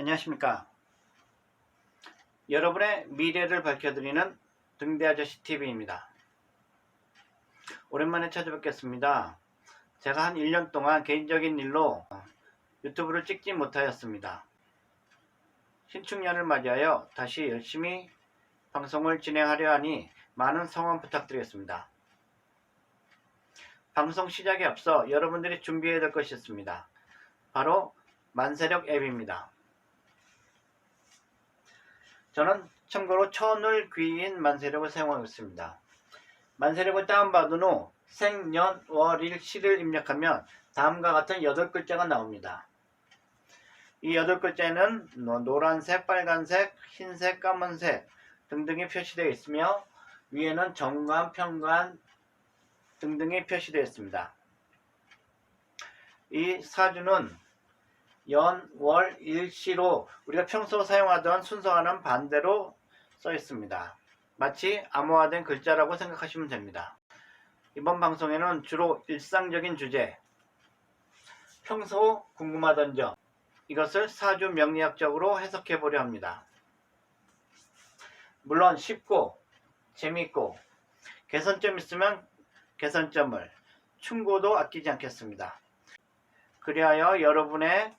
안녕하십니까. 여러분의 미래를 밝혀드리는 등대아저씨 TV입니다. 오랜만에 찾아뵙겠습니다. 제가 한 1년 동안 개인적인 일로 유튜브를 찍지 못하였습니다. 신축년을 맞이하여 다시 열심히 방송을 진행하려 하니 많은 성원 부탁드리겠습니다. 방송 시작에 앞서 여러분들이 준비해야 될 것이 있습니다. 바로 만세력 앱입니다. 저는 참고로 천을 귀인 만세력을 사용하고 있습니다. 만세력을 다운받은 후 생년 월일 시를 입력하면 다음과 같은 8글자가 나옵니다. 이 8글자에는 노란색, 빨간색, 흰색, 까만색 등등이 표시되어 있으며 위에는 정관, 평관 등등이 표시되어 있습니다. 이 사주는 연, 월, 일시로 우리가 평소 사용하던 순서와는 반대로 써 있습니다. 마치 암호화된 글자라고 생각하시면 됩니다. 이번 방송에는 주로 일상적인 주제, 평소 궁금하던 점, 이것을 사주 명리학적으로 해석해 보려 합니다. 물론 쉽고 재미있고 개선점 있으면 개선점을 충고도 아끼지 않겠습니다. 그리하여 여러분의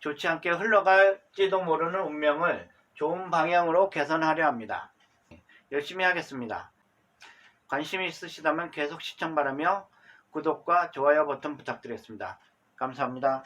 좋지 않게 흘러갈지도 모르는 운명을 좋은 방향으로 개선하려 합니다. 열심히 하겠습니다. 관심이 있으시다면 계속 시청 바라며 구독과 좋아요 버튼 부탁드리겠습니다. 감사합니다.